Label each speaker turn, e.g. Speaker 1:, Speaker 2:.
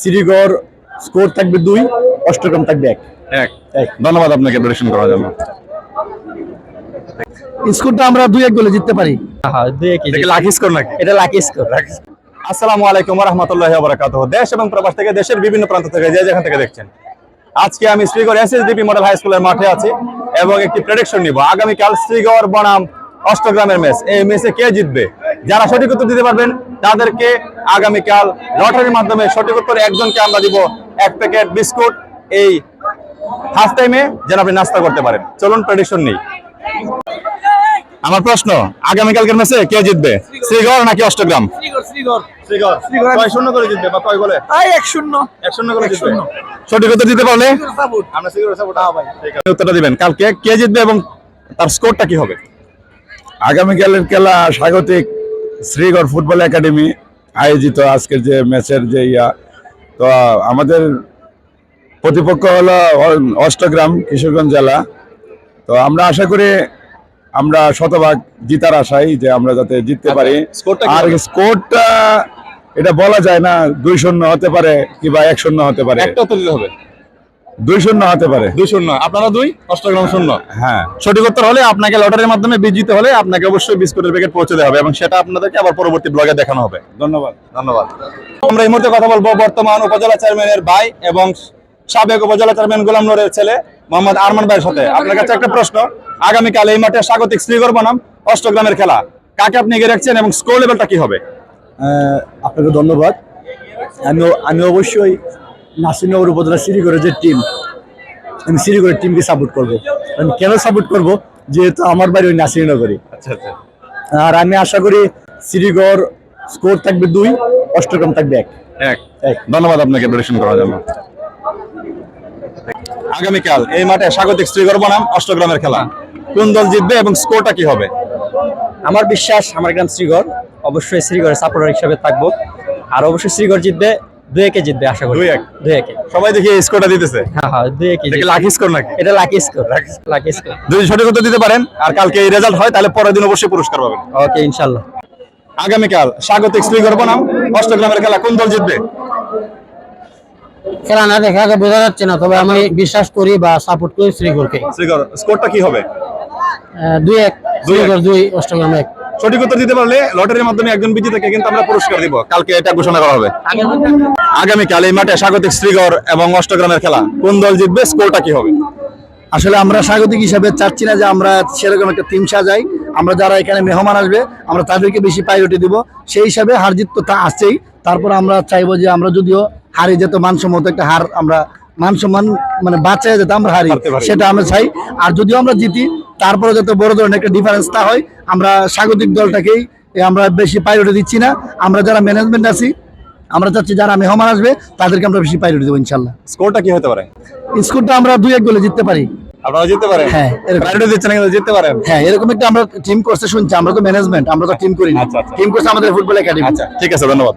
Speaker 1: শ্রীগড় score থাকবে দুই অষ্টগ্রাম থাকবে এক।
Speaker 2: এক। ধন্যবাদ আপনাকে প্রেডিকশন করার জন্য।
Speaker 1: স্কোরটা আমরা দুই এক গোলে জিততে পারি।
Speaker 2: এটা লাকি স্কোর নাকি?
Speaker 1: এটা লাকি স্কোর
Speaker 2: আসসালামু আলাইকুম রহমতুল্লাহ বারাকাতুহ দেশ এবং প্রবাস থেকে দেশের বিভিন্ন প্রান্ত থেকে যে যেখান থেকে দেখছেন। আজকে আমি শ্রীগড় এসএসডিপি মডেল হাই স্কুলের মাঠে আছি এবং একটি প্রেডিকশন নিব। আগামীকাল শ্রীগড় বনাম অষ্টগ্রামের ম্যাচ এই ম্যাচে কে জিতবে? যারা সঠিক উত্তর দিতে পারবেন তাদেরকে আগামীকাল লটারির মাধ্যমে সঠিক উত্তর একজনকে আমরা দিব এক প্যাকেট বিস্কুট। এই হাফ টাইমে যেন আপনি নাস্তা করতে পারেন। চলুন প্রেডিকশন নেই। আমার প্রশ্ন আগামীকালকের ম্যাচে কে জিতবে? শ্রীগড় নাকি অষ্টগ্রাম? শূন্য করে জিতবে বা কয় বলে
Speaker 1: এক শূন্য।
Speaker 2: এক শূন্য করে জিতবে। সঠিক উত্তর দিতে পারলে? আমরা শ্রীগড় সাপোর্ট ঠিক আছে। উত্তরটা দিবেন। কালকে কে জিতবে এবং তার স্কোরটা কি হবে?
Speaker 3: আগামীকালের খেলা স্বাগতিক শ্রীগড় ফুটবল একাডেমি আয়োজিত আজকের যে ম্যাচের যে ইয়া তো আমাদের প্রতিপক্ষ হলো অষ্টগ্রাম কিশোরগঞ্জ জেলা। তো আমরা আশা করি আমরা শতভাগ জিতার আশাই যে আমরা যাতে জিততে পারি। আর
Speaker 2: হবে?
Speaker 3: স্কোরটা এটা বলা যায় না দুই শূন্য হতে পারে কিংবা এক শূন্য হতে পারে।
Speaker 2: একটা হবে।
Speaker 3: দুই শূন্য হতে পারে।
Speaker 2: দুই শূন্য। আপনারা দুই? অষ্টগ্রাম শূন্য।
Speaker 3: হ্যাঁ।
Speaker 2: সঠিক উত্তর হলে আপনাকে লটারির মাধ্যমে বিজিত হলে আপনাকে অবশ্যই বিস্কুটের প্যাকেট পৌঁছে দেওয়া হবে এবং সেটা আপনাদেরকে আবার পরবর্তী ব্লগে দেখানো হবে।
Speaker 3: ধন্যবাদ।
Speaker 2: ধন্যবাদ। আমরা এই মুহূর্তে কথা বলব বর্তমান উপজেলা চেয়ারম্যানের ভাই এবং সাবেক উপজেলা চেয়ারম্যান গোলাম নুরের ছেলে মোহাম্মদ আরমান ভাইয়ের সাথে। আপনার কাছে একটা প্রশ্ন। আগামীকাল এই মাঠে স্বাগতিক শ্রীগড় বনাম অষ্টগ্রামের খেলা। কাকে আপনি এগিয়ে রাখছেন এবং স্কোর লেভেলটা কি হবে?
Speaker 1: আপনাকে ধন্যবাদ। আমি আমি অবশ্যই নাসিরনগর উপজেলা শ্রীগড়ের যে টিম আমি শ্রীগড়ের টিমকে সাপোর্ট করব। আমি কেন সাপোর্ট করব? যেহেতু আমার বাড়ি ওই নাসিরনগরই
Speaker 2: আচ্ছা আচ্ছা।
Speaker 1: আর আমি আশা করি শ্রীগড় স্কোর থাকবে দুই অষ্টগ্রাম থাকবে এক।
Speaker 2: এক।
Speaker 1: এক।
Speaker 2: ধন্যবাদ আপনাকে প্রেডিকশন করার জন্য। আগামীকাল এই মাঠে স্বাগতিক শ্রীগড় বনাম অষ্টগ্রামের খেলা। কোন দল জিতবে এবং স্কোরটা কি হবে?
Speaker 4: আমার বিশ্বাস আমার গ্রাম শ্রীগড় অবশ্যই শ্রীগড়ের সাপোর্টার হিসাবে থাকব। আর অবশ্যই শ্রীগড় জিতবে দুই একে জিতবে আশা করি।
Speaker 2: দুই এক?
Speaker 4: দুই একে।
Speaker 2: সবাই দেখি স্কোরটা দিতেছে।
Speaker 4: হ্যাঁ হ্যাঁ দুই একে
Speaker 2: এটা লাকি স্কোর নাকি?
Speaker 4: এটা লাকি স্কোর লাকি স্কোর
Speaker 2: যদি সঠিক উত্তর দিতে পারেন আর কালকে এই রেজাল্ট হয় তাহলে পরের দিন অবশ্যই পুরস্কার পাবেন।
Speaker 4: ওকে ইনশাল্লাহ
Speaker 2: আগামীকাল স্বাগতিক শ্রীগড় বনাম অষ্টগ্রামের খেলা কোন দল জিতবে?
Speaker 5: খেলা না দেখা আগে বোঝা যাচ্ছে না তবে আমি বিশ্বাস করি বা সাপোর্ট করি শ্রীগড়কে
Speaker 2: শ্রীগড় স্কোরটা কি হবে?
Speaker 5: দুই এক।
Speaker 2: দুই এক।
Speaker 5: শ্রীগড় দুই অষ্টগ্রাম এক।
Speaker 2: সঠিক উত্তর দিতে পারলে লটারির মাধ্যমে একজন বিজেতাকে কিন্তু আমরা পুরস্কার দিব। কালকে এটা ঘোষণা করা হবে। আগামীকাল এই মাঠে স্বাগতিক শ্রীগড় এবং অষ্টগ্রামের খেলা। কোন দল জিতবে স্কোরটা কি হবে?
Speaker 1: আসলে আমরা স্বাগতিক হিসাবে চাচ্ছি না যে আমরা সেরকম একটা টিম সাজাই। আমরা যারা এখানে মেহমান আসবে আমরা তাদেরকে বেশি প্রায়োরিটি দিব। সেই হিসাবে হার জিত তো তা আসছেই তারপর আমরা চাইব যে আমরা যদিও হারি যেত মানসম্মত একটা হার আমরা মানসম্মান মানে বাঁচাই যেতে আমরা হারি। সেটা আমরা চাই। আর যদিও আমরা জিতি তারপরে যত বড় ধরনের একটা ডিফারেন্স তা হয় আমরা স্বাগতিক দলটাকেই আমরা বেশি প্রায়োরিটি দিচ্ছি না। আমরা যারা ম্যানেজমেন্ট আছি আমরা চাচ্ছি যারা মেহমান আসবে তাদেরকে আমরা বেশি প্রায়োরিটি দেবো ইনশাল্লাহ।
Speaker 2: স্কোরটা কি হতে পারে?
Speaker 1: স্কোরটা আমরা দুই এক গোলে জিততে পারি।
Speaker 2: আপনারা জিততে পারেন?
Speaker 1: হ্যাঁ, এরকম।
Speaker 2: প্রায়োরিটি দিচ্ছেন না কিন্তু জিততে পারেন?
Speaker 1: হ্যাঁ এরকম একটা আমরা টিম করতে শুনছি আমরা তো ম্যানেজমেন্ট আমরা তো টিম করি
Speaker 2: আচ্ছা, আচ্ছা।
Speaker 1: টিম করছে আমাদের ফুটবল একাডেমি
Speaker 2: আচ্ছা ঠিক আছে ধন্যবাদ।